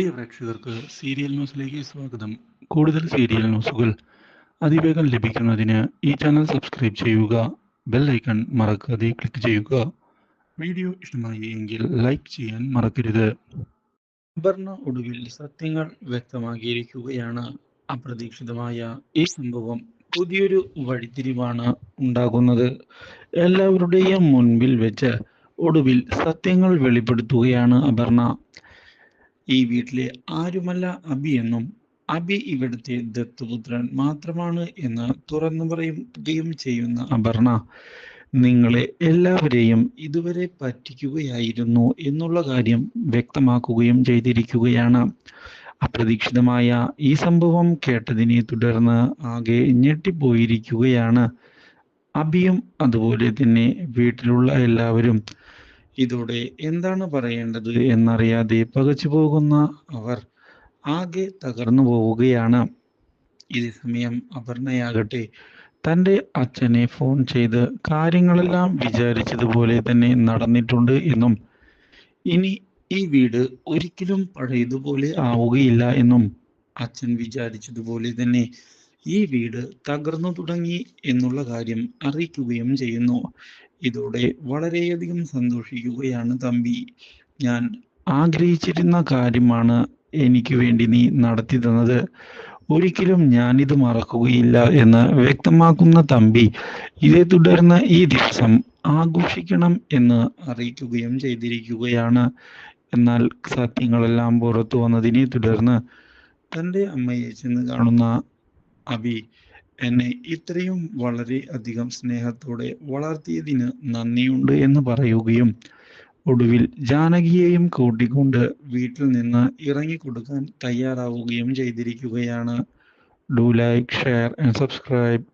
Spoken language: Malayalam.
പ്രിയ പ്രേക്ഷകർക്ക് സീരിയൽ ന്യൂസിലേക്ക് സ്വാഗതം. കൂടുതൽ സീരിയൽ ന്യൂസുകൾ അതിവേഗം ലഭിക്കുന്നതിന് ഈ ചാനൽ സബ്സ്ക്രൈബ് ചെയ്യുക ബെൽ ഐക്കൺ മറക്കാതെ ക്ലിക്ക് ചെയ്യുക. വീഡിയോ ഇഷ്ടമായി എങ്കിൽ ലൈക്ക് ചെയ്യാൻ മറക്കരുത്. അപർണ ഒടുവിൽ സത്യങ്ങൾ വ്യക്തമാക്കിയിരിക്കുകയാണ്. അപ്രതീക്ഷിതമായ ഈ സംഭവം പുതിയൊരു വഴിത്തിരിവാണ് ഉണ്ടാകുന്നത്. എല്ലാവരുടെയും മുൻപിൽ വെച്ച് ഒടുവിൽ സത്യങ്ങൾ വെളിപ്പെടുത്തുകയാണ് അപർണ. ഈ വീട്ടിലെ ആരുമല്ല അബി എന്നും അബി ഇവിടുത്തെ ദത്തുപുത്രൻ മാത്രമാണ് എന്ന് തുറന്നു പറയുകയും ചെയ്യുന്ന അപർണ നിങ്ങളെ എല്ലാവരെയും ഇതുവരെ പറ്റിക്കുകയായിരുന്നു എന്നുള്ള കാര്യം വ്യക്തമാക്കുകയും ചെയ്തിരിക്കുകയാണ്. അപ്രതീക്ഷിതമായ ഈ സംഭവം കേട്ടതിനെ തുടർന്ന് ആകെ ഞെട്ടിപ്പോയിരിക്കുകയാണ്. അബിയും അതുപോലെ തന്നെ വീട്ടിലുള്ള എല്ലാവരും ഇതോടെ എന്താണ് പറയേണ്ടത് എന്നറിയാതെ പകച്ചു പോകുന്ന അവർ ആകെ തകർന്നു പോവുകയാണ്. ഇതേ സമയം അപർണയാകട്ടെ തന്റെ അച്ഛനെ ഫോൺ ചെയ്ത് കാര്യങ്ങളെല്ലാം വിചാരിച്ചതുപോലെ തന്നെ നടന്നിട്ടുണ്ട് എന്നും ഇനി ഈ വീട് ഒരിക്കലും പഴയതുപോലെ ആവുകയില്ല എന്നും അച്ഛൻ വിചാരിച്ചതുപോലെ തന്നെ ഈ വീട് തകർന്നു തുടങ്ങി എന്നുള്ള കാര്യം അറിയിക്കുകയും ചെയ്യുന്നു. ഇതോടെ വളരെയധികം സന്തോഷിക്കുകയാണ് തമ്പി. ഞാൻ ആഗ്രഹിച്ചിരുന്ന കാര്യമാണ് എനിക്ക് വേണ്ടി നീ നടത്തി തന്നത്. ഒരിക്കലും ഞാനിത് മറക്കുകയില്ല എന്ന് വ്യക്തമാക്കുന്ന തമ്പി ഇതേ തുടർന്ന് ഈ ദിവസം ആഘോഷിക്കണം എന്ന് അറിയിക്കുകയും ചെയ്തിരിക്കുകയാണ്. എന്നാൽ സത്യങ്ങളെല്ലാം പുറത്തു വന്നതിനെ തുടർന്ന് തന്റെ അമ്മയെ ചെന്ന് കാണുന്ന അബി എന്നെ ഇത്രയും വളരെ അധികം സ്നേഹത്തോടെ വളർത്തിയതിന് നന്ദിയുണ്ട് എന്ന് പറയുകയും ഒടുവിൽ ജാനകിയെയും കൂട്ടിക്കൊണ്ട് വീട്ടിൽ നിന്ന് ഇറങ്ങിക്കൊടുക്കാൻ തയ്യാറാവുകയും ചെയ്തിരിക്കുകയാണ്. Do like share and subscribe